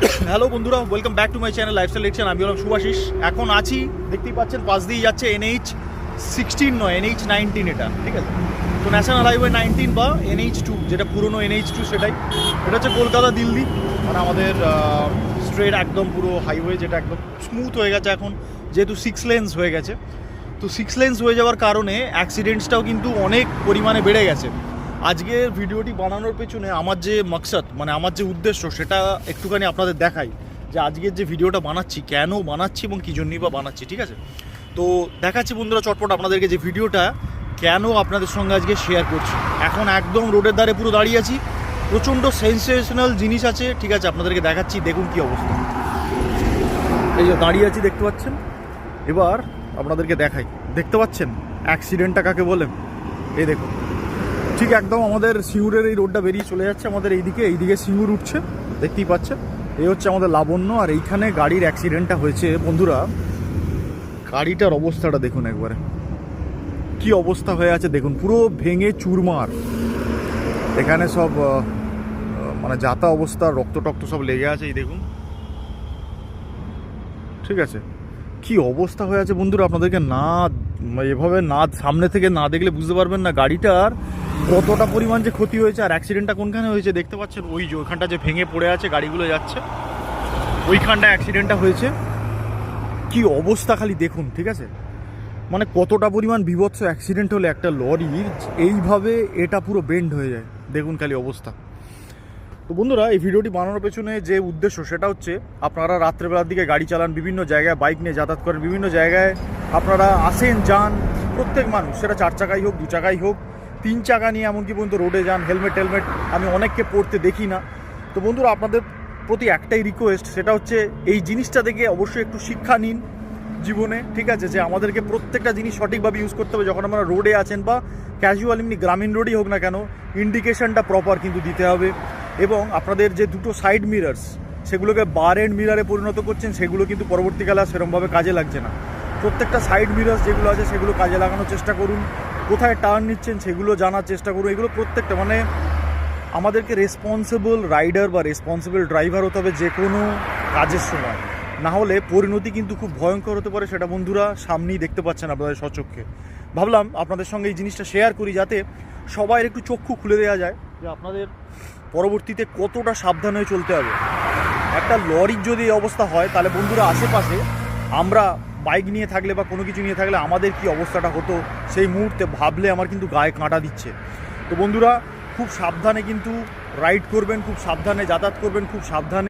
Hello বন্ধুরা welcome back to my channel lifestyle লিখছেন আমি হলাম সুভাশিস এখন আছি, দেখতেই পাচ্ছেন, পাশ দিয়ে যাচ্ছে এনএইচ সিক্সটিন নয় এনএইচ নাইনটিন এটা, ঠিক আছে? তো ন্যাশনাল হাইওয়ে নাইনটিন বা এনএইচ টু যেটা পুরনো এনএইচ টু সেটাই। এটা হচ্ছে কলকাতা দিল্লি মানে আমাদের স্ট্রেট একদম পুরো হাইওয়ে যেটা একদম স্মুথ হয়ে গেছে এখন, যেহেতু সিক্স লেন্স হয়ে গেছে। তো সিক্স লেন্স হয়ে যাওয়ার কারণে অ্যাক্সিডেন্টসটাও কিন্তু অনেক পরিমাণে বেড়ে গেছে। আজকের ভিডিওটি বানানোর পেছনে আমার যে মকসদ মানে আমার যে উদ্দেশ্য, সেটা একটুখানি আপনাদের দেখাই যে আজকের যে ভিডিওটা বানাচ্ছি, কেন বানাচ্ছি এবং কী জন্যই বা বানাচ্ছি, ঠিক আছে? তো দেখাচ্ছি বন্ধুরা চটপট আপনাদেরকে যে ভিডিওটা, কেন আপনাদের সঙ্গে আজকে শেয়ার করছি। এখন একদম রোডের ধারে পুরো দাঁড়িয়ে আছি, প্রচণ্ড সেন্সেশনাল জিনিস আছে, ঠিক আছে, আপনাদেরকে দেখাচ্ছি, দেখুন কি অবস্থা। এই যে দাঁড়িয়ে আছি, দেখতে পাচ্ছেন? এবার আপনাদেরকে দেখাই, দেখতে পাচ্ছেন? অ্যাক্সিডেন্টটা কাকে বলে? এই দেখুন। ঠিক একদম আমাদের সিঙ্গুরের এই রোডটা বেরিয়ে চলে যাচ্ছে আমাদের এইদিকে এইদিকে সিঙ্গুর উঠছে, দেখতেই পাচ্ছে। এই হচ্ছে আমাদের লাবণ্য, আর এইখানে গাড়ির অ্যাক্সিডেন্টটা হয়েছে। বন্ধুরা, গাড়িটার অবস্থাটা দেখুন একবারে। কি অবস্থা হয়ে আছে দেখুন, পুরো ভেঙে চুরমার। এখানে সব মানে যাতা অবস্থা রক্ত টক্ত সব লেগে আছে, এই দেখুন। ঠিক আছে। কি অবস্থা হয়ে আছে বন্ধুরা, আপনাদেরকে না, এভাবে না, সামনে থেকে না দেখলে বুঝতে পারবেন না গাড়িটার কতটা পরিমাণ যে ক্ষতি হয়েছে আর অ্যাক্সিডেন্টটা কোনখানে হয়েছে দেখতে পাচ্ছেন? ওই যে ওইখানটা যে ভেঙে পড়ে আছে, গাড়িগুলো যাচ্ছে। ওইখানটা অ্যাক্সিডেন্টটা হয়েছে। কি অবস্থা খালি দেখুন, ঠিক আছে? মানে কতটা পরিমাণ বিভৎস অ্যাক্সিডেন্ট হলে একটা লরি এইভাবে এটা পুরো বেন্ড হয়ে যায়। দেখুন খালি অবস্থা। তো বন্ধুরা, এই ভিডিওটি বানানোর পেছনে যে উদ্দেশ্য সেটা হচ্ছে, আপনারা রাত্রেবেলার দিকে গাড়ি চালান, বিভিন্ন জায়গায় বাইক নিয়ে যাতায়াত করেন, বিভিন্ন জায়গায় আপনারা আসেন, যান, প্রত্যেক মানুষ, সেটা চার চাকাই হোক, দু চাকাই হোক তিন চাকা নিয়ে এমনকি পর্যন্ত রোডে যান হেলমেট টেলমেট আমি অনেককে পড়তে দেখি না। তো বন্ধুরা, আপনাদের প্রতি একটাই রিকোয়েস্ট সেটা হচ্ছে এই জিনিসটা থেকে অবশ্যই একটু শিক্ষা নিন জীবনে, ঠিক আছে? যে আমাদেরকে প্রত্যেকটা জিনিস সঠিকভাবে ইউজ করতে হবে। যখন আমরা রোডে আছেন বা ক্যাজুয়াল এমনি গ্রামীণ রোডই হোক না কেন ইন্ডিকেশনটা প্রপার কিন্তু দিতে হবে। এবং আপনাদের যে দুটো সাইড মিরার্স সেগুলোকে বার এন্ড মিরারে পরিণত করছেন, সেগুলো কিন্তু পরবর্তীকালে সেরমভাবে কাজে লাগছে না। প্রত্যেকটা সাইড মিরার্স যেগুলো আছে, সেগুলো কাজে লাগানোর চেষ্টা করুন। কোথায় টার্ন নিচ্ছেন সেগুলো জানার চেষ্টা করুন। এগুলো প্রত্যেকটা মানে আমাদেরকে রেসপন্সিবল রাইডার বা রেসপন্সিবল ড্রাইভার হতে হবে যে কোনো কাজের সময়। না হলে পরিণতি কিন্তু খুব ভয়ঙ্কর হতে পারে সেটা বন্ধুরা সামনেই দেখতে পাচ্ছেন আপনাদের সচক্ষে ভাবলাম আপনাদের সঙ্গে এই জিনিসটা শেয়ার করি যাতে সবাই একটু চক্ষু খুলে দেওয়া যায় যে আপনাদের পরবর্তীতে কতটা সাবধান হয়ে চলতে হবে। একটা লরির যদি এই অবস্থা হয়, তাহলে বন্ধুরা আশেপাশে আমরা বাইক নিয়ে থাকলে বা কোনো কিছু নিয়ে থাকলে আমাদের কি অবস্থাটা হতো? সেই মুহূর্তে ভাবলে আমার কিন্তু গায়ে কাঁটা দিচ্ছে। তো বন্ধুরা, খুব সাবধানে কিন্তু রাইড করবেন, খুব সাবধানে যাতায়াত করবেন, খুব সাবধানে